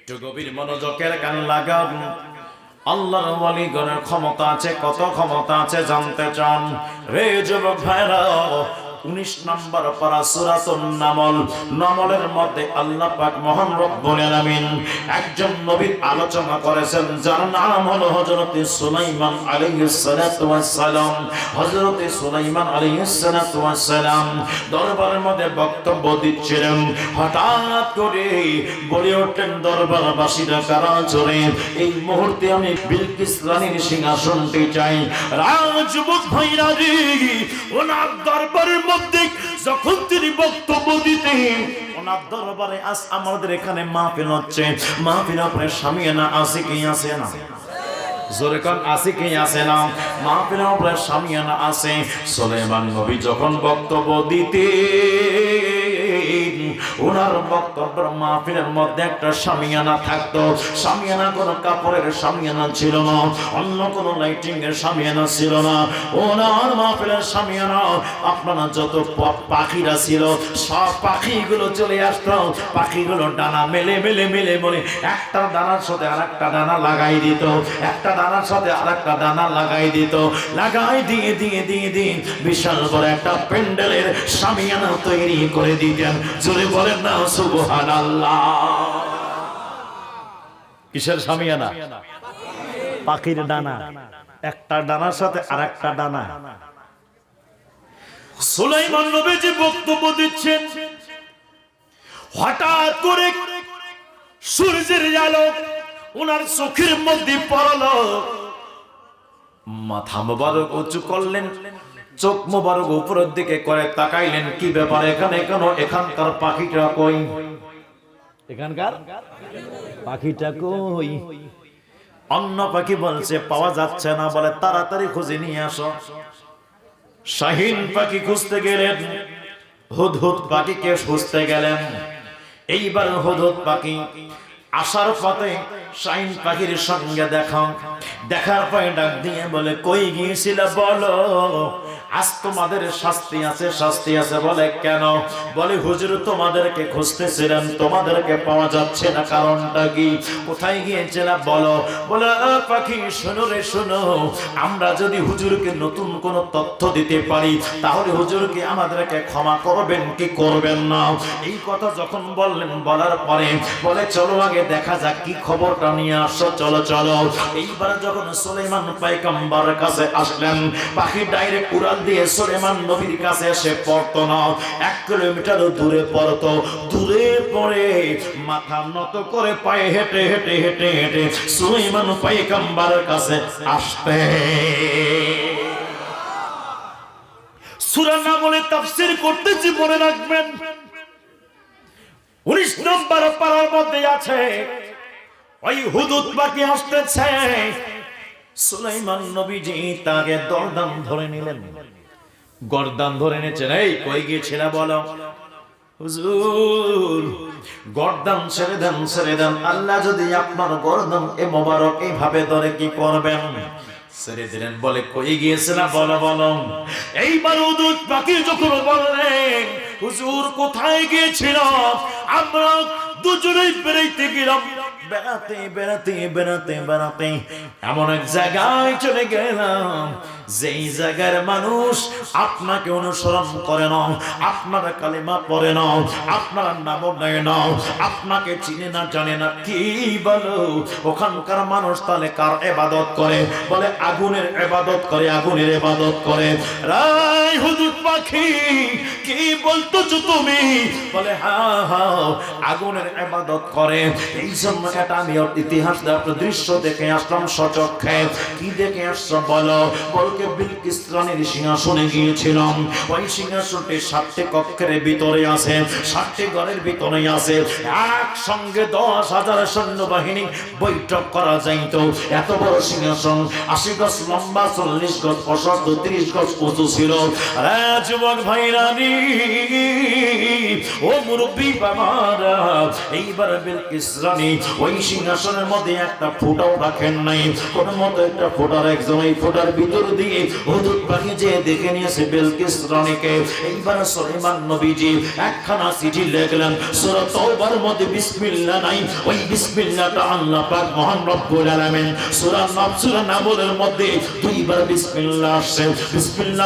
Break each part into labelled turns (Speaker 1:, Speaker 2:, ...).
Speaker 1: একটু গভীর মনোযোগের গান লাগান আল্লাহর ওয়ালিগণের ক্ষমতা আছে, কত ক্ষমতা আছে জানতে চান। রে যুবক ভাইরা উনিশ নম্বর পারা সুরাতুন নামল। নামলের মধ্যে আল্লাহ পাক মহান রব্বুল একজন নবীর আলোচনা করেছেন, যার নাম হলো হযরত সুলাইমান আলাইহিস সালাতু ওয়াস সালাম। হযরত সুলাইমান আলাইহিস সালাতু ওয়াস সালাম দরবারের মধ্যে বক্তব্য দিচ্ছিলেন। হঠাৎ করে বলে ওঠেন দরবারবাসীরা কারা চড়ে এই মুহূর্তে আমি বিলকিস রানীর সিংহাসনটি চাই। রাজযুবক ভাইরা রে, ওনার দরবারের মধ্যে যখন তিনি বক্তব্য দিতেন, ওনার দরবারে আজ আমাদের এখানে হচ্ছে। মাহফিল আপনি সামিয়ানা আছে কি আছে না? আছে কি আছে না? আপনার সামিয়ানা আছে। সুলাইমান নবী যখন বক্তব্য দিতে ওনার বক্তব্যের মাহফিলের মধ্যে একটা সামিয়ানা থাকতো। সামিয়ানা কোনো কাপড়ের সামিয়ানা ছিল না, অন্য কোনো লাইটিং এর সামিয়ানা ছিল না। ওনার মাহফিলের সামিয়ানা আপনারা যত পাখিরা ছিল, সব পাখিগুলো চলে আসতো। পাখিগুলো ডানা মেলে মেলে মেলে বলে একটা দানার সাথে আর একটা দানা লাগাই দিত, একটা দানার সাথে আর একটা দানা লাগাই দিত। লাগাই দিয়ে দিয়ে দিয়ে দিন বিশাল বড় একটা প্যান্ডেলের সামিয়ানা তৈরি করে দিতেন। জোরে বলেন না সুবহান কিসের সামিয়ানা পাখির ডানা। একটা ডানার সাথে আর একটা ডানা। সুলাইমান নবী যে বক্তব্য দিচ্ছেন। হঠাৎ করে সূর্যের আলো ওনার চোখের মধ্যে পড়ল। মাথা মোবারক উঁচু করলেন। চোখ মোবারক উপরের দিকে করে তাকাইলেন কি ব্যাপার এখানে কেন? এখানকার পাখিটা কই? এখানকার পাখিটা কই? অন্য পাখি বলছে পাওয়া যাচ্ছে না। বলে তাড়াতাড়ি খুঁজে নিয়ে আসো। শাহিন পাখি খুঁজতে গেলেন হুদহুদ পাখিকে খুঁজতে গেলেন। এইবার হুদহুদ পাখি আসার পথে শাহিন পাখির সঙ্গে দেখা দেখার পরে ডাক দিয়ে বলে কই গিয়েছিল বলো? আজ তোমাদের শাস্তি আছে শাস্তি আছে। বলে কেন? বলে হুজুর তোমাদেরকে খুঁজতেছিলেন তোমাদেরকে পাওয়া যাচ্ছে না। কারণটা কি? কোথায় গিয়েছিলাম বলো? বলে "আ, পাখি শোনো রে শোনো। আমরা যদি হুজুরকে নতুন কোন তথ্য দিতে পারি তাহলে হুজুরকে আমাদেরকে ক্ষমা করবেন কি করবেন না? এই কথা যখন বললেন বলার পরে বলে চলো আগে দেখা যাক কি খবরটা নিয়ে আসো, চলো চলো। এইবার যখন সুলেমান পাইকাম্বার কাছে আসলেন, পাখি ডাইরেক্ট উড়াল দিয়ে সুলেমান নবীর কাছে এসে পড়তো না। এক কিলোমিটার দূরে পড়তো। দূরে পড়ে মাথা নত করে পায়ে হেঁটে হেঁটে হেঁটে হেঁটে সুলেমান পাইকাম্বার কাছে আসতে। সুরানা বলে তাফসির করতেছি মনে রাখবেন। উনিশ নম্বর পাড়ার মধ্যে আছে ধরে কই আল্লাহ যদি আপনার গরদান এ মোবারক এইভাবে ধরে কি করবেন? ছেড়ে দিলেন, বলে, কই গিয়েছিলাম বলো বলো। এইবার উদুত পাখি যখন বললেন, হুজুর, কোথায় গিয়েছিল? আমরা দুজনেই বেড়াইতে গেলাম। বেড়াতে বেড়াতে বেড়াতে বেড়াতে এমন এক জায়গায় চলে গেলাম। যেই জায়গার মানুষ আপনাকে অনুসরণ করে না আপনার কালেমা পড়ে না আপনার নাম নেয় না আপনাকে চিনে না জানে না কি বলো? ওখানকার মানুষ তাহলে কার এবাদত করে? বলে আগুনের এবাদত করে, আগুনের এবাদত করে। রাই হুজুর পাখি, কি বলতেছো তুমি? বলে হা হা আগুনের এবাদত করে। এই জন্য এটা আমি ইতিহাস দৃশ্য দেখে আসলাম সচক্ষে। কি দেখে আসছো বলো? বলকে বিলকিস রানীর সিংহাসনে গিয়েছিলাম। ওই সিংহাসনটি সাতটি কক্ষের ভিতরে আছে, সাতটি ঘরের ভিতরে আছে। একসঙ্গে দশ হাজার সৈন্যবাহিনী বৈঠক করা যাইত। এত বড় সিংহাসন, আশি গজ লম্বা, চল্লিশ গজ প্রশস্ত ত্রিশ গজ উঁচু ছিল। যুবক ভাই ও মুরব্বী বাবারা, এইবার বিলকিস রানী ওই সিংহাসনের মধ্যে একটা ফুটাও রাখেন নাই। কোন মতো একটা ফোটার একজন, এই ফোটার ভিতর দিয়ে হুদুদ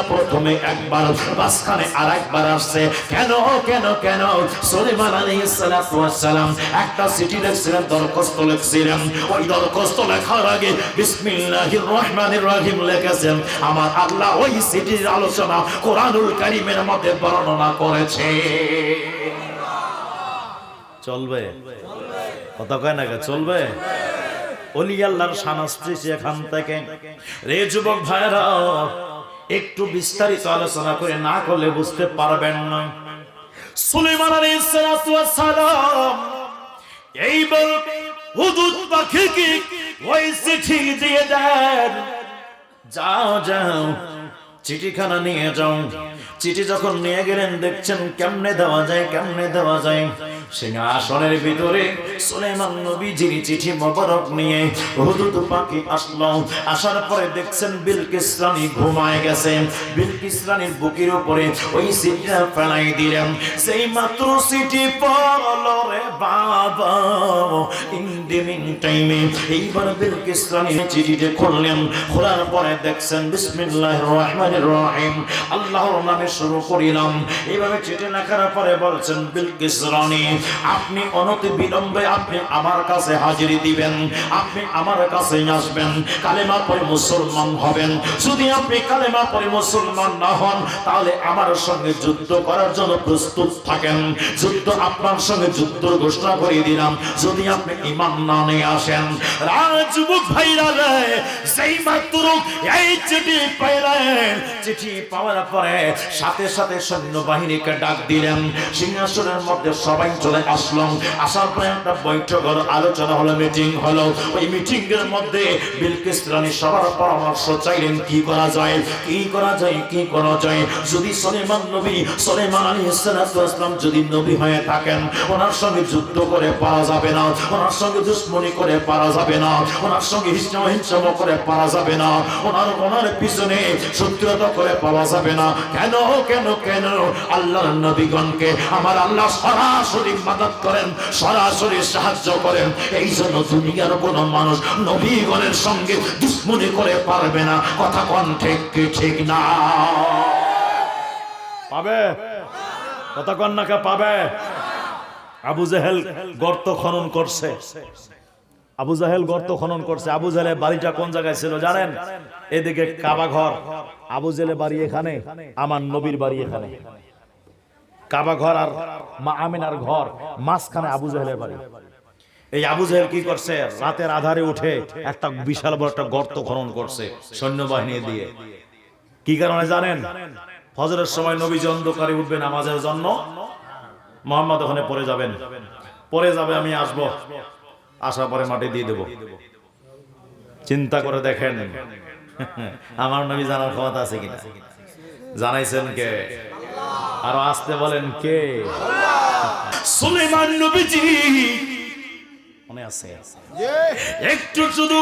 Speaker 1: প্রথমে একবার, মাঝখানে আরেকবার আসছে। কেন কেন কেন? সুলাইমান আলাইহিস সালাতু ওয়াস সালাম একটা চিঠি লিখছিলেন, দরখাস্ত লিখছিলেন। ওই দরখাস্ত লেখার আগে বিসমিল্লাহির রহমানির রহিম লিখেছেন। আমার আল্লাহ ওই চিঠির আলোচনা কোরআনুল কারীমের মধ্যে বর্ণনা করেছে। চলবে? কথা কয় না চলবে? অলি আল্লাহর সানাস্ত্রী এখান থেকে। রে যুবক ভাইরা একটু বিস্তারিত আলোচনা করে না করলে বুঝতে পারবেন না। সুলেমান আলাইহিস সালাম, এইবার হুদুদ পাখিকে ওই চিঠি দিয়ে দেন। যাও যাও চিঠিখানা নিয়ে যাও। চিঠি যখন নিয়ে গেলেন, দেখছেন কেমনে দেওয়া যায়, কেমনে দেওয়া যায়। সিংহাসনের ভিতরে সুলেমান নবীজির চিঠি মোবারক নিয়ে হুদুদ পাখি আসলো। আসার পরে দেখছেন বিলকিস রানী ঘুমায় গেছে। বিলকিস রানীর বুকের উপরে ওই চিঠিটা ফেলাই দিলেন। সেই মাত্র চিঠি পড়ল রে বাবা। ইন্ডিমিং টাইমে এইবার বিলকিস রানী চিঠিটা খুললেন। খোলার পরে দেখছেন বিসমিল্লাহির রহমানির রহিম। আল্লাহর নামে শুরু করিলাম। এইভাবে চিঠি লেখার পরে বলছেন, বিলকিস রানী, আপনি অনতি বিলম্বে আপনি আমার কাছে হাজিরি দিবেন। আপনি আমার কাছে আসবেন। কালেমা পরে মুসলমান হবেন। যদি আপনি কালেমা পরে মুসলমান না হন, তাহলে আমার সঙ্গে যুদ্ধ করার জন্য প্রস্তুত থাকেন। যুদ্ধ আপনার সঙ্গে যুদ্ধ ঘোষণা করে দিলাম। যদি আপনি ইমান না নিয়ে আসেন, রাজবুক ভাইরা সেই মাত্র এই চিঠি পাইলেন। চিঠি পাওয়ার পরে সাথে সাথে সৈন্যবাহিনীকে ডাক দিলেন। সিংহাসনের মধ্যে সবাই চলে আসলাম আসার পরে একটা বৈঠক হলো আলোচনা হলো, মিটিং হলো। ওই মিটিং এর মধ্যে বিলকিস রানী সবার পরামর্শ চাইলেন, কি করা যায়? কি করা যায়? কি করা যায়? যদি সলেমান নবী, সলেমান আলী ইসলাম যদি নবী হয়ে থাকেন, ওনার সঙ্গে যুদ্ধ করে পারা যাবে না। ওনার সঙ্গে দুশ্মনী করে পারা যাবে না। ওনার সঙ্গে হিংসা হিংসা করে পারা যাবে না। ওনার ওনার পিছনে শত্রুতা করে পাওয়া যাবে না। কেন কেন কেন? আল্লাহর নবীগণকে আমার আল্লাহ সরাসরি মাদত করেন, সরাসরি সাহায্য করেন। এই জন্য দুনিয়ার কোন মানুষ নবীগণের সঙ্গে দুশ্মনী করে পারবে না। কথা কন, ঠিক ঠিক না? পাবে? কথা কন না কে, পাবে? আবু জেহেল গর্ত খনন করছে। আবু জাহেল গর্ত খনন করছে। আবু জাহেলের বাড়িটা কোন জায়গায় ছিল জানেন? এদিকে কাবা ঘর। আবু জেলে বাড়ি এখানে, আমার নবীর বাড়ি এখানে। কাবা ঘর আর মা আমিনার ঘর, মাঝখানে আবু জাহেলের বাড়ি। এই আবু জাহেল কি করছে? রাতের আধারে উঠে একটা বিশাল বড় একটা গর্ত খনন করছে সৈন্যবাহিনী দিয়ে। কি কারণে জানেন? ফজরের সময় নবী অন্ধকারে উঠবে নামাজের জন্য। মোহাম্মদ ওখানে পড়ে যাবেন। পরে যাবে, আমি আসব। আসার পরে মাটি দিয়ে দেব। চিন্তা করে দেখেন। আমার নবী জানার ক্ষমতা আছে কিনা? জানাইছেন কে? আরও আসতে বলেন কে? সুলেমান নবীজি। মনে আছে? একটু শুধু।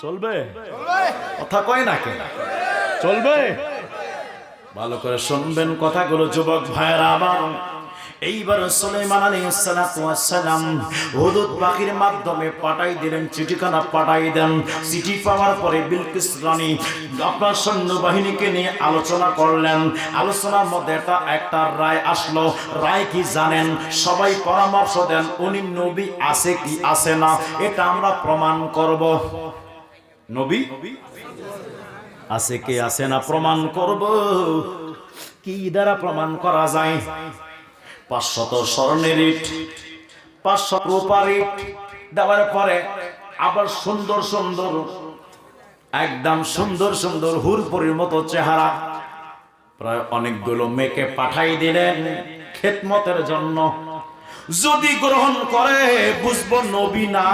Speaker 1: চলবে? কথা কয় না কে চলবে। ভালো করে শুনবেন কথাগুলো যুবক ভাইয়েরা আবার এইবার সুলাইমান আলাইহিস সালাতু ওয়াস সালাম হুদুদ পাখির মাধ্যমে পাঠাই দিলেন, চিঠিখানা পাঠাই দেন। চিঠি পাওয়ার পরে বিলকিস রানী আপনার সৈন্যবাহিনীকে নিয়ে আলোচনা করলেন। আলোচনার মধ্যে একটা একটা রায় আসলো। রায় কি জানেন? সবাই পরামর্শ দেন, উনি নবী আছে কি আছে না, এটা আমরা প্রমাণ করব। নবী আছে কে আছে না প্রমাণ করব? কি দ্বারা প্রমাণ করা যায়? পাঁচশত স্বর্ণের ইট, পাঁচশত রূপার ইট দেওয়ার পরে আবার সুন্দর সুন্দর, একদম সুন্দর সুন্দর হুরপুরির মতো চেহারা প্রায় অনেকগুলো মেয়েকে পাঠাই দিলেন খেদমতের জন্য। যদি গ্রহণ করে, বুঝব নবী না।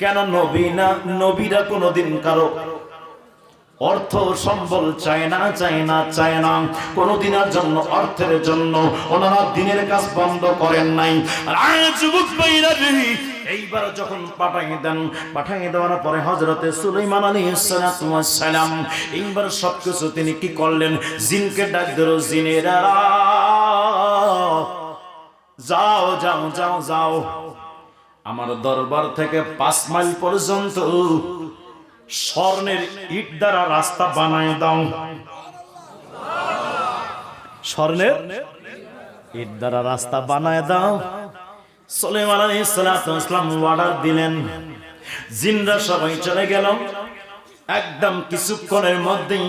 Speaker 1: কেন নবী না? নবীরা কোনোদিন কারও অর্থ সম্বল চায় না চায় না চায় না। কোনদিনের জন্য, অর্থের জন্য ওনারা দিনের কাজ বন্ধ করেন নাই। যুবক এইবার যখন পাঠাই দেন, পাঠাই দেওয়ার পরে হজরতে সুলাইমান আলী সালাম, এইবার সবকিছু তিনি কি করলেন? জিনকে ডাক দিল, জিনেরা, যাও যাও যাও যাও। আমার দরবার থেকে পাঁচ মাইল পর্যন্ত স্বর্ণের ইট দ্বারা রাস্তা বানায় দাও। স্বর্ণের ইট দ্বারা রাস্তা বানায় দাও। অর্ডার দিলেন। সবাই চলে একদম কিছুক্ষণের মধ্যেই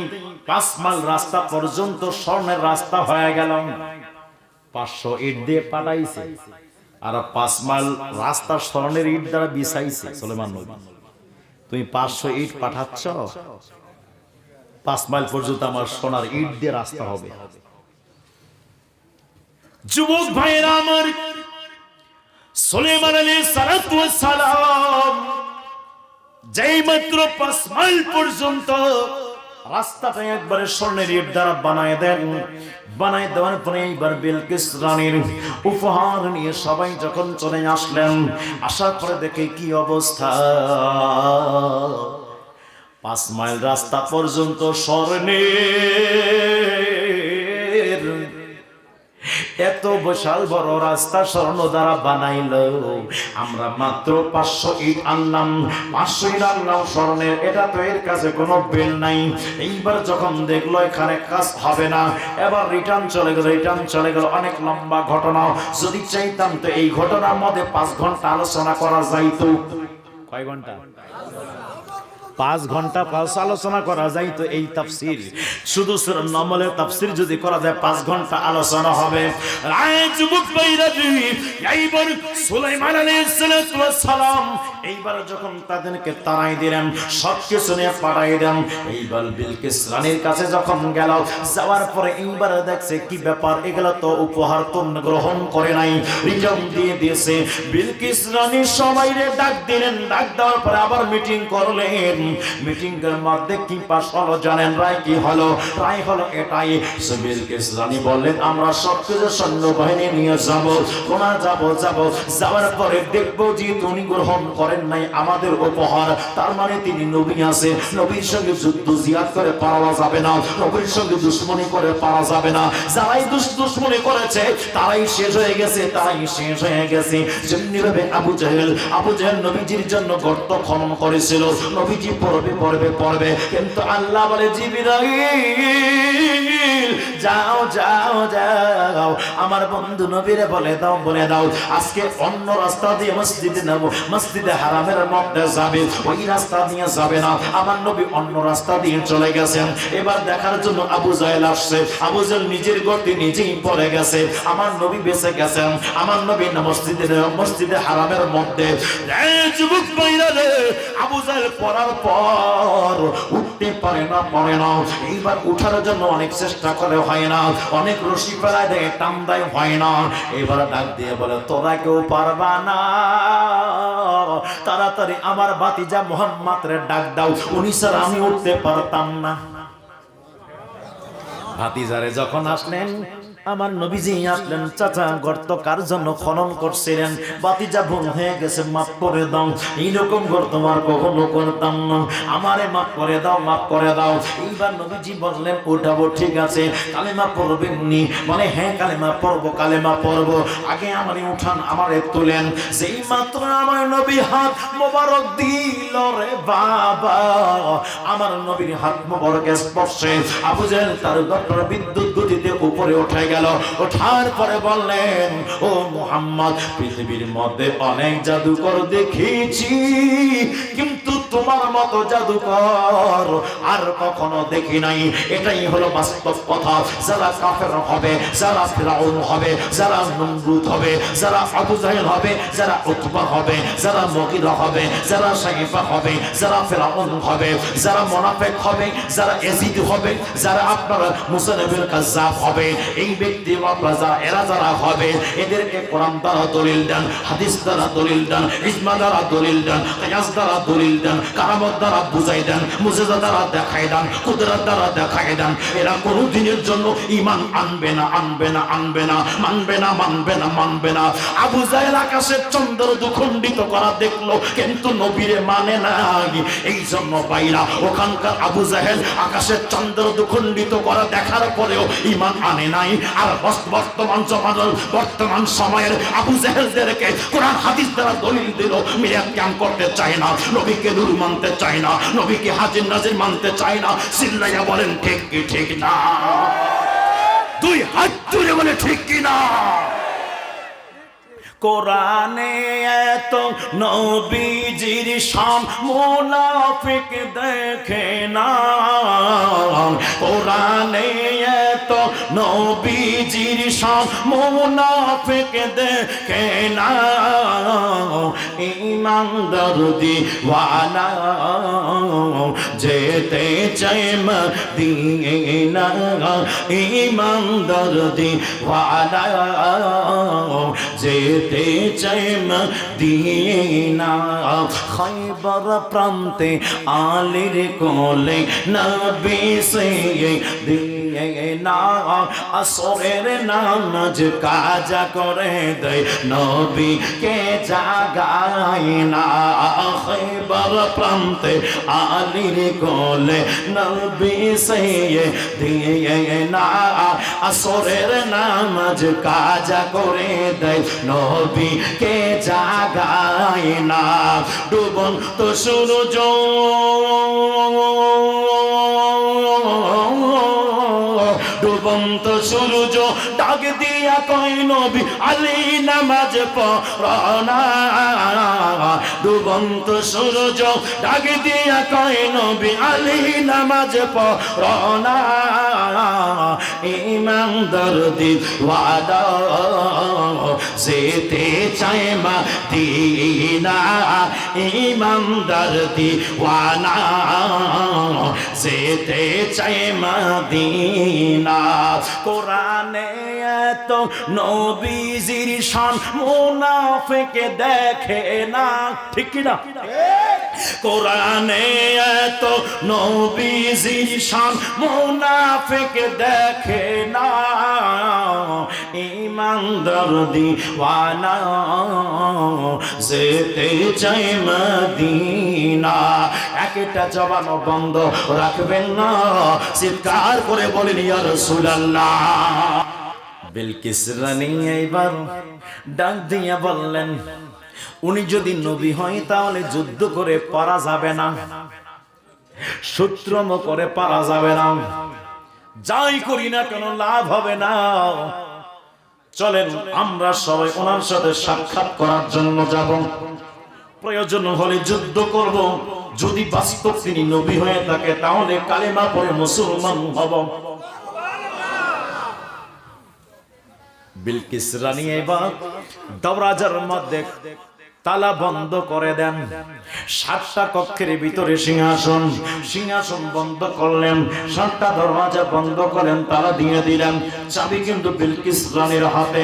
Speaker 1: পাঁচ মাইল রাস্তা পর্যন্ত স্বর্ণের রাস্তা হয়ে পাঁচশো ইট দিয়ে পাঠাইছে। আর পাঁচ মাইল রাস্তা স্বর্ণের ইট দ্বারা বিছাইছে সুলেমান নবী। তুমি পাঁচশো ইট পাঠাচ্ছ? পাঁচ মাইল পর্যন্ত আমার সোনার ইট দিয়ে রাস্তা হবে। যুবক ভাইয়েরা আমার সুলেমান আলী সালাম যেই মাত্র পাঁচ মাইল পর্যন্ত রাস্তাটা একবারে স্বর্ণের ইট দ্বারা বানায় দেন। বানায় দেওয়ার পরে এইবার বিলকিস রানীর উপহার নিয়ে সবাই যখন চলে আসলেন, আসার পরে দেখে কি অবস্থা। পাঁচ মাইল রাস্তা পর্যন্ত স্বর্ণের এত বিশাল বড় রাস্তা স্বর্ণ দ্বারা বানাইল। আমরা মাত্র পাঁচশো ইট আনলাম। পাঁচশো ইট আনলাম স্বর্ণের, এটা তো এর কাছে কোনো বিল নাই। এইবার যখন দেখল এখানে কাজ হবে না, এবার রিটার্ন চলে গেল রিটার্ন চলে গেল। অনেক লম্বা ঘটনা। যদি চাইতাম তো এই ঘটনার মধ্যে পাঁচ ঘণ্টা আলোচনা করা যাইতো। কয় ঘণ্টা? পাঁচ ঘণ্টা পাঁচ আলোচনা করা যায় তো এই তাফসির। শুধু সূরা নমলের তাফসির যদি করা যায়, পাঁচ ঘণ্টা আলোচনা হবে। এইবার যখন তাদেরকে তাড়াই দিলেন সব কিছু নিয়ে পাঠাই দেন, এইবার বিলকিস রানীর কাছে যখন গেল, যাওয়ার পরে এইবার দেখছে কি ব্যাপার, এগুলো তো উপহার তো গ্রহণ করে নাই রিটার্ন দিয়ে দিয়েছে। বিলকিস রানী সবাইরে ডাক দিলেন, ডাক দেওয়ার পরে আবার মিটিং করলেন। মিটিং এর মধ্যে কি পাস হলো জানেন রায় কি হলো? রায় হলো এটাই। সে বিলকিস রানী বললেন, আমরা সব সৈন্যবাহিনী নিয়ে যাব কোনা যাব যাব। যাওয়ার পরে দেখব যে উনি গ্রহণ করেন নাই আমাদের উপহার। তার মানে তিনি নবী আছে। নবীর সঙ্গে যুদ্ধ জিয়াদ করে পাওয়া যাবে না। নবীর সঙ্গে দুশ্মনী করে পাওয়া যাবে না। যারাই দুশ্মনী করেছে, তারাই শেষ হয়ে গেছে, তারাই শেষ হয়ে গেছে। যেমনি ভাবে আবু জাহেল আবু জাহেল নবীজির জন্য গর্ত খনন করেছিল। নবীজি পড়বে পড়বে পড়বে কিন্তু আল্লাহ বলে, জিবিরাইল, যাও যাও যাও। আমার বন্ধু নবীরে বলে দাও বলে দাও। আজকে অন্য রাস্তা দিয়ে মসজিদে নেব। মসজিদে হারামের মধ্যে যাবে, ওই রাস্তা দিয়ে যাবে না। আমার নবী অন্য রাস্তা দিয়ে চলে গেছেন। এবার দেখার জন্য আবু জাহেল আসছে। আবু জাহেল নিজের গর্তে নিজেই পড়ে গেছে। আমার নবী বেঁচে গেছেন। আমার নবী মসজিদে মসজিদে হারামের মধ্যে। আবু জাহেল পড়ার পর উঠতে পারে না পারে না। এইবার উঠার জন্য অনেক চেষ্টা করে হয় না। অনেক রশি ফেলায় দেয় টান দেয় হয় না। এবার ডাক দিয়ে বলে, তোরা কেউ পারবা না। তাড়াতাড়ি আমার বাতিজা মোহাম্মদ রে ডাক দাও। উনি স্যার, আমি উঠতে পারতাম না। ভাতিজারে যখন আসলেন আমার নবীজি আসলেন, চাচা, গর্ত কার জন্য খনন করছিলেন? বাতিজা ভুল হয়ে গেছে, মাফ করে দাও। এইরকম গর্ত আর কখনো করতাম না। আমারে মাফ করে দাও, মাফ করে দাও। এইবার নবীজি বললেন ওঠাবো ঠিক আছে, কালেমা পড়বেন নি বলে হ্যাঁ কালেমা পড়ব কালেমা পড়ব। আগে আমারে উঠান, আমারে তোলেন। সেই মাত্র আমার নবী হাত মোবারক দিল রে বাবা। আমার নবীর হাত মোবারকের স্পর্শে আবু জেহেল তার ডক্টর বিদ্যুৎ গতিতে উপরে উঠে গেল। ওঠার পরে বললেন ও মোহাম্মদ পৃথিবীর মধ্যে অনেক জাদুকর দেখেছি কিন্তু তোমার মতো জাদুকর আর কখনো দেখি নাই এটাই হলো বাস্তব কথা যারা কাফের হবে যারা ফিরাউন হবে যারা নমরুদ হবে যারা আবু জাহেল হবে যারা উতবা হবে যারা মগিরা হবে যারা সাইফা হবে যারা ফেরাউন হবে যারা মোনাফেক হবে যারা এজিদ হবে যারা আপনার মুসানবিল কাজ্জাব হবে এই ব্যক্তি যারা এরা যারা হবে এদেরকে কোরআন দ্বারা দলিল দেন হাদিস দ্বারা দলিল দেন ইজমা দ্বারা দলিল দেন কিয়াস দ্বারা দলিল দেন কারামত দ্বারা বুঝাই দেন, মুজেজা দ্বারা দেখাই দেন, কুদরত দ্বারা দেখাই দেন। এরা কোনো দিনের জন্য ইমান আনবে না আনবে না আনবে না, মানবে না মানবে না মানবে না। আবু জাহেল আকাশের চন্দ্র দুখণ্ডিত করা দেখল, কিন্তু নবীরে মানে নাই। এই জন্য বাইরা, ওখানকার আবু জাহেল আকাশের চন্দ্র দুখণ্ডিত করা দেখার পরেও ইমান আনে নাই। আর বর্তমান জমানার বর্তমান সময়ের আবু জাহেলদেরকে কোরআন হাদিস দ্বারা দলিল দিল মিরাত ক্যাম করতে চায় না। নবীকে নূর মানতে চাই না, নবীকে হাজির নাজির মানতে চাই না সিল্লাইয়া বলেন, ঠিক কি, ঠিক না? দুই হাত তুলে বলে, ঠিক কি না? কোরআনে এত নবীজির শান মুনাফিক দেখে না কোরআনে এত নবীজির শান মুনাফিক দেখে না ইমানদার দিওয়ানা যেতে চাই মদিনা। ইমানদার দিওয়ানা যেতে চাই মদিনা। খাইবার প্রান্তে আলির কোলে নবী দিয়ে না। আসরের নামাজ কাজা করে দেয় নবী কে জাগায় না। খাইবার প্রান্তে আলির কোলে নবী দিয়ে না। আসরের নামাজ কাজা করে দেয় নবী কে না। ডুবন তো সূর্য। ডুবন্ত সূর্য ডাক দিয়া কই নবী আলী, নামাজ পড়না ডুবন্ত সূর্য ডাক দিয়া কই নবী আলী, নামাজ পড়না ইমানদার দিওয়ানা যেতে চায় মদিনা। ইমানদার দিওয়ানা যেতে চায় মদিনা। কোরআনে এত নবীজির শান মুনাফিকে দেখে না। ঠিক না কোরআনে এত নবীজির শান, মুনাফিক দেখে না ইমানদার দিওয়ানা যেতে চাই মদিনা। একটা জবান বন্ধ রাখবেন না, চিৎকার করে বলেন, ইয়া রাসূলুল্লাহ। বিলকিস রানী এইবার ডাক দিয়ে বললেন উনি যদি নবী হয়, তাহলে যুদ্ধ করে পারা যাবে না। সূত্রম করে পারা যাবে না। যাই করি না কেন, লাভ হবে না। চলেন, আমরা সবাই ওনার সাথে সাক্ষাৎ করার জন্য যাব। প্রয়োজন হলে যুদ্ধ করব। যদি বাস্তব তিনি নবী হয়ে থাকে, তাহলে কালেমা পরে মুসলমান হব। বিলকিস রানী, এবার দরজার মধ্যে তালা বন্ধ করে দেন। সাতটা কক্ষের ভিতরে সিংহাসন সিংহাসন বন্ধ করলেন। সাতটা দরওয়াজা বন্ধ করেন তালা দিয়ে দিলেন। চাবি কিন্তু বিলকিস রানীর হাতে।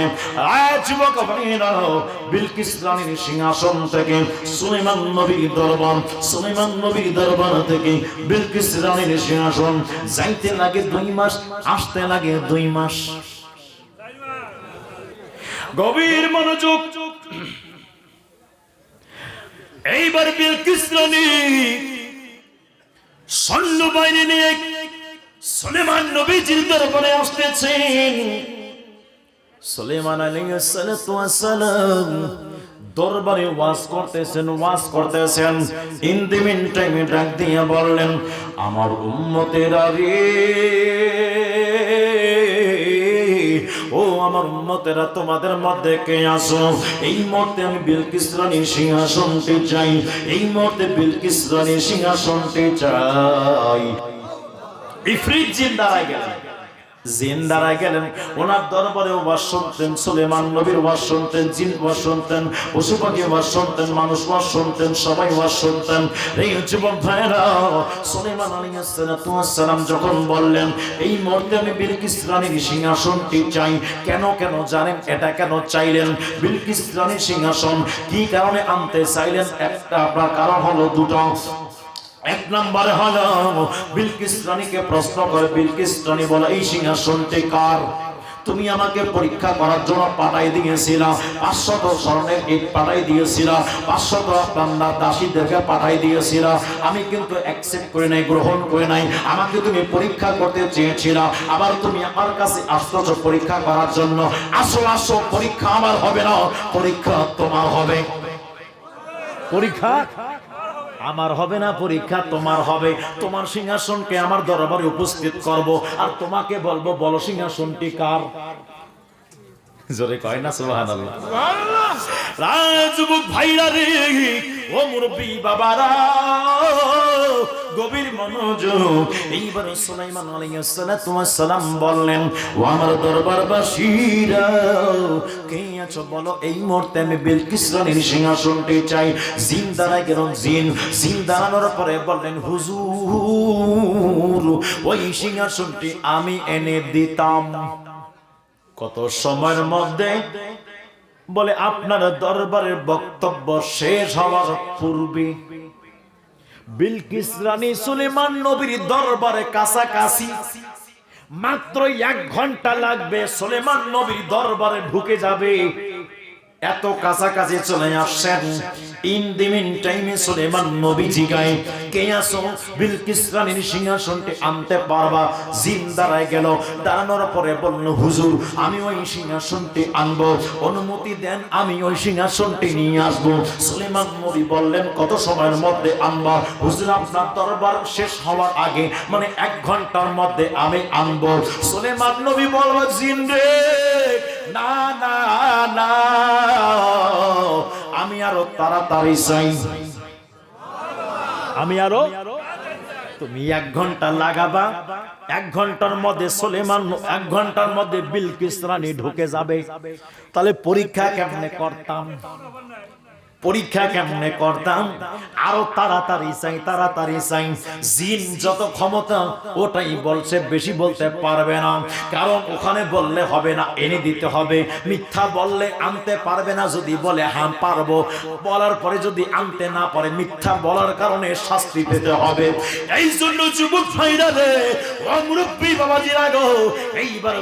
Speaker 1: বিলকিস রানীর সিংহাসন থেকে সুলেমান নবীর দরবার, সুলেমান নবীর দরবার থেকে বিলকিস রানীর সিংহাসন। যাইতে লাগে দুই মাস, আসতে লাগে দুই মাস। গভীর মনোযোগ। এইবার বিলকিস রানী সৈন্যবাহিনী নিয়ে সুলেমান নবীজির দরবারে আসতেছেন সুলেমান আলাইহিস সালাতু ওয়াস সালাম দরবারে ওয়াজ করতেছেন ওয়াজ করতেছেন। ইন দি মিন টাইমে ডাক দিয়ে বললেন, আমার উম্মতেরা রে ও আমার উন্মতেরা তোমাদের মধ্যে কে আসো এই মুহূর্তে আমি বিলকিস রানীর সিংহাসনটি চাই। এই মুহূর্তে বিলকিস রানীর সিংহাসনটি চাই। ইফরিত জিন দাঁড়ায় জিন দাঁড়ায় গেলেন ওনার দরবারে ওয়াজ শুনতেন সুলেমান নবীর ওয়াজ শুনতেন জিন ওয়াজ শুনতেন পশু পাখি ওয়াজ শুনতেন মানুষ ওয়াজ শুনতেন সবাই ওয়াজ শুনতেন এই যুবক ভাইরা সুলেমান আলাইহিস সালাম যখন বললেন, এই মুহূর্তে আমি বিলকিস রানীর সিংহাসনটি চাই। কেন কেন জানেন? এটা কেন চাইলেন? বিলকিস রানীর সিংহাসন কি কারণে আনতে চাইলেন? একটা আপনার কারণ হলো দুটো। এক নম্বরে হলো বিলকিস রানীকে প্রশ্ন করে, বিলকিস রানী বলে, এই সিংহাসনটি কার? তুমি আমাকে পরীক্ষা করার জন্য পাঠাই দিয়েছিলাম পাঁচশত স্বর্ণের ইট পাঠাই দিয়েছিলাম পাঁচশত আপনার দাসীদেরকে পাঠাই দিয়েছিলাম আমি কিন্তু অ্যাকসেপ্ট করে নাই, গ্রহণ করে নাই। আমাকে তুমি পরীক্ষা করতে চেয়েছিলা। আবার তুমি আমার কাছে আসতেছ পরীক্ষা করার জন্য। আসো আসো, পরীক্ষা আমার হবে না, পরীক্ষা তোমার হবে। পরীক্ষা? আমার হবে না পরীক্ষা, তোমার হবে। তোমার সিংহাসনকে আমার দরবারে উপস্থিত করব। আর তোমাকে বলব, বলো সিংহাসনটি কার? জোরে কয় না সুবহানাল্লাহ। রাজবুক ভাইরা রে ও মুরব্বি বাবারা গভীর মনোযোগ। এইবার সুলাইমান আলাইহিস সালাম বললেন ও আমার দরবারবাসীরা কে আছো বলো এই মুহূর্তে আমি বিলকিস রানীর সিংহাসনটি চাই। জিন দাঁড়ায় গেল জিন জিন দাঁড়ানোর পরে বললেন হুজুর ওই সিংহাসনটি আমি এনে দিতাম। কত সময়ের মধ্যে বলে, আপনার দরবারের বক্তব্য শেষ হওয়ার পূর্বে বিলকিস রানী সুলেমান নবীর দরবারে কাছাকাছি মাত্র এক ঘণ্টা লাগবে। সুলেমান নবীর দরবারে ঢুকে যাবে। এত কাছাকাছি চলে আসছেন। ইন দি মিন টাইমে সুলেমান নবী জিগায় কে আসো? বিলকিস রানীর সিংহাসনটি আনতে পারবা? জিন দাঁড়ায় গেল। দাঁড়ানোর পরে বলল, হুজুর, আমি ওই সিংহাসনটি আনব। অনুমতি দেন, আমি ওই সিংহাসনটি নিয়ে আসব। সুলেমান নবী বললেন, কত সময়ের মধ্যে আনবা? হুজুর, আপনার দরবার শেষ হওয়ার আগে মানে এক ঘণ্টার মধ্যে আমি আনব। সুলেমান নবী বলব জিন রে না না না। আমি আরও তাড়াতাড়ি চাই। আমি আরও তুমি এক ঘণ্টা লাগাবা, এক ঘণ্টার মধ্যে সোলেমান, এক ঘণ্টার মধ্যে বিলকিস রানী ঢুকে যাবে। তাহলে পরীক্ষা কেমনে করতাম? পরীক্ষা কেমনে করতাম? আরও তাড়াতাড়ি চাই তাড়াতাড়ি চাই। জিন যত ক্ষমতা, ওটাই বলছে, বেশি বলতে পারবে না। কারণ ওখানে বললে হবে না, এনে দিতে হবে। মিথ্যা বললে আনতে পারবে না, যদি বলে হ্যাঁ পারব। বলার পরে যদি আনতে না পারে, মিথ্যা বলার কারণে শাস্তি পেতে হবে। এই জন্য যুবক এইবার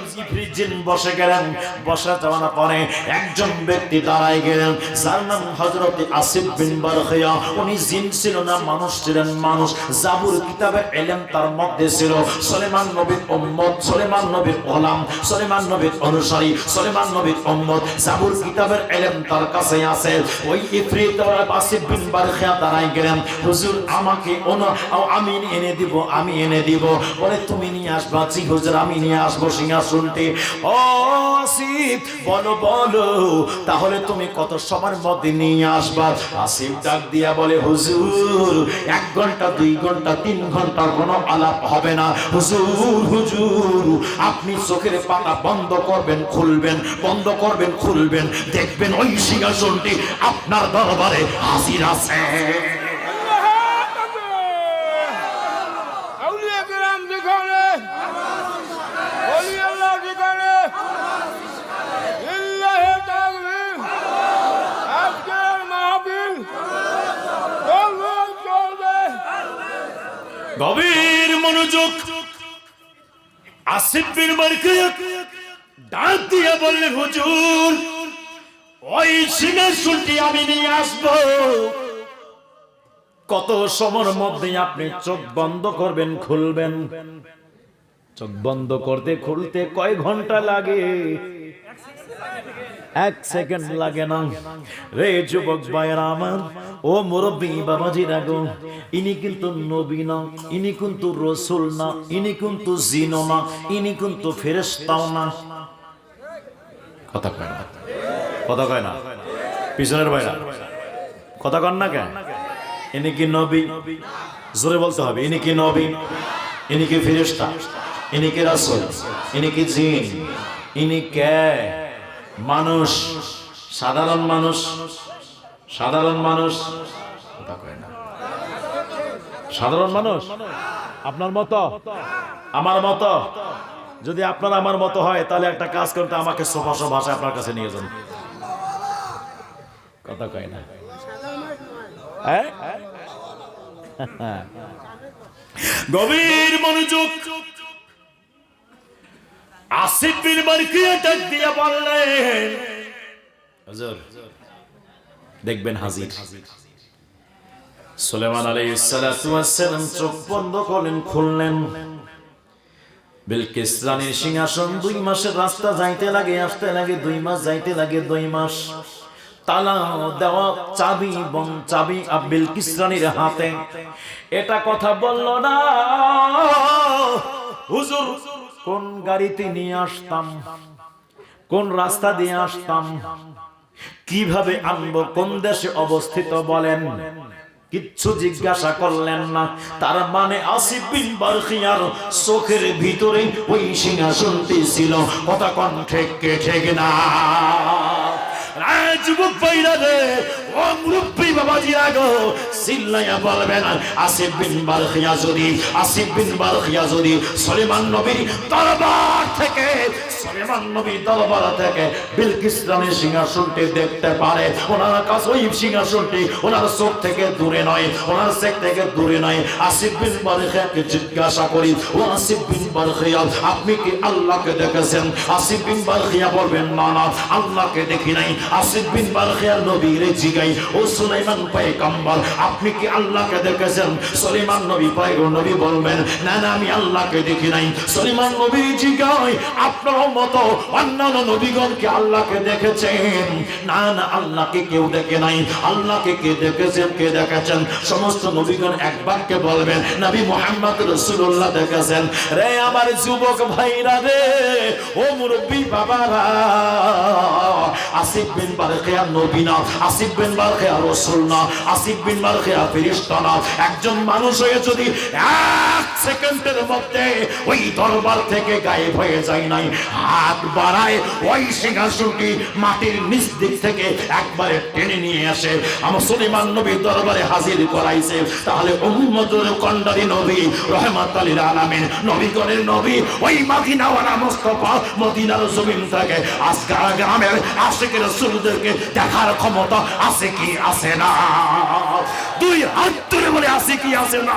Speaker 1: জিন বসে গেলেন, বসা যাওয়ার পরে একজন ব্যক্তি দাঁড়ায় গেলেন, যার নাম হযরত আসিফ বিন বারখিয়া উনি জিন ছিল না, মানুষ ছিলেন মানুষ। জাবুর কিতাবে তার মধ্যে ছিল। নবীর উম্মত নবীর গোলাম নবীর অনুসারী নবীর উম্মত। জাবুর কিতাবের তার কাছে আছে। ওই ইফরিত আসিফ বিন বারখিয়া গেলেন। হুজুর, আমাকে আমি এনে দিব, আমি এনে দিব। বলে, তুমি নিয়ে আসবা? জি হুজুর, আমি নিয়ে আসব সিংহাসনটি। ও আসিফ, বলো বলো, তাহলে তুমি কত সময়ের মধ্যে নিয়ে ডাক দিয়া বলে, হুজুর, এক ঘণ্টা, দুই ঘণ্টা, তিন কোনো আলাপ হবে না। হুজুর হুজুর, আপনি চোখের পাতা বন্ধ করবেন, খুলবেন, বন্ধ করবেন, খুলবেন। দেখবেন ওই সিংহাসনটি আপনার দরবারে হাজির আছে
Speaker 2: আউলিয়া কেরাম যেখানে অলি আল্লাহ যেখানে ইল্লাহে তাকবীর আজকের মাহফিল চলবে চলবে
Speaker 1: গভীর মনোযোগ আসিফ বিন ডাক দিয়ে বললেন হুজুর, ওই সিংহাসনটি আমি নিয়ে আসব। কত সময়ের মধ্যে আপনি চোখ বন্ধ করবেন, খুলবেন? চোখ বন্ধ করতে খুলতে কয় ঘণ্টা লাগে? এক সেকেন্ড লাগে না। রে যুবক ভাইয়েরা আমার, ও মুরব্বী বাবাজি রাগো ইনি কিন্তু নবী না, ইনি কিন্তু রসুল না, ইনি কিন্তু জিনো না, ইনি কিন্তু ফেরেস্তাও না। কথা কয় না, কথা কয় না। পিছনের ভাইরা, কথা কন না কেন? ইনি কি নবী? জোরে বলতে হবে, ইনি কি নবী? ইনি কি ফেরেস্তা ইনি কি রাসূল? ইনি কি জিন? ইনি কে? মানুষ, সাধারণ মানুষ সাধারণ মানুষ, কথা। সাধারণ মানুষ? আপনার মতো? আমার মতো? যদি আপনার আমার মতো হয়, তাহলে একটা কাজ করতে আমাকে সোফা ভাষায় আপনার কাছে নিয়ে যান। কথা কয় না। হ্যাঁ? গভীর মনোযোগ আসিফ বিন মারকিয়া ডাক দিয়া বললেন, হুজুর, দেখবেন হাজির। সুলেমান আলাইহিস ওয়াস সালাম চোখ বন্ধ করলেন, খুললেন। বিলকিস রানীর সিংহাসন দুই মাসের রাস্তা যাইতে লাগে, আসতে লাগে, দুই মাস যাইতে লাগে, দুই মাস। তালা দেওয়া চাবি বন চাবি আর বিলকিস রানীর হাতে। এটা কথা বলল না। হুজুর কোন গাড়িতে নিয়ে আসতাম? কোন রাস্তা দিয়ে আসতাম? কীভাবে আনব? কোন দেশে অবস্থিত বলেন? কিচ্ছু জিজ্ঞাসা করলেন না। তার মানে আসিফ বিন বারখিয়ার চোখের ভিতরে ওই সিংহাসনটি ছিল। কথা কণ্ঠে কে ঠেক না। সিংহাসনটি দেখতে পারে। ওনার কাছে সিংহাসনটি ওনার চোখ থেকে দূরে নয়, ওনার চোখ থেকে দূরে নয়। আসিফ বিন বারখিয়াকে জিজ্ঞাসা করি, ও আসিফ বিন বারখিয়া আপনি কি আল্লাহকে দেখেছেন? আসিফ বিন বারখিয়া বলবেন, না না, আল্লাহকে দেখি নাই। আসিফ বিন বারখিয়া নবীর জিগাই, ও সুলাইমান পয়গম্বর, আপনি কি আল্লাহকে দেখেছেন? সুলাইমান নবী পয়গম্বর নবী বলবেন, না না, আমি আল্লাহকে দেখি নাই। সুলাইমান নবী জিগাই, আপনার মতো অন্যান্য নবীগণকে আল্লাহকে দেখেছেন? না না, আল্লাহকে কেউ দেখে নাই। আল্লাহকে কে দেখেছেন কে দেখেছেন? সমস্ত নবীগণ এক বাক্যে বলবেন, নবী মোহাম্মদ রসুল্লাহ দেখেছেন। রে আমার যুবক ভাইরা রে, ও মুরব্বী বাবারা, আসিফ বিন বারখিয়া নবী না, আসিফ বিন বারখিয়া রাসূল না, আসিফ বিন বারখিয়া ফেরেশতা না। একজন মানুষ হয়ে যদি এক সেকেন্ডের মধ্যে ওই দরবার থেকে গায়েব হয়ে যায় নাই, হাত বাড়ায় ওই সিংহাসনটি মাটির নিচ দিক থেকে একবারে টেনে নিয়ে আসে। আমার সুলিমান নবী দরবারে হাজির করাইছে। তাহলে উম্মতুল কন্ডারি নবী রহমাত আলামিন, নবীগণের নবী ওই মদিনাওয়ালা মুস্তফা মদিনার জমিন থেকে। আজকাল গ্রামের আশেকের রসুলদেরকে দেখার ক্ষমতা আছে কি আছে না? দুই হাত তুলে বলে, আছে কি, আছে না?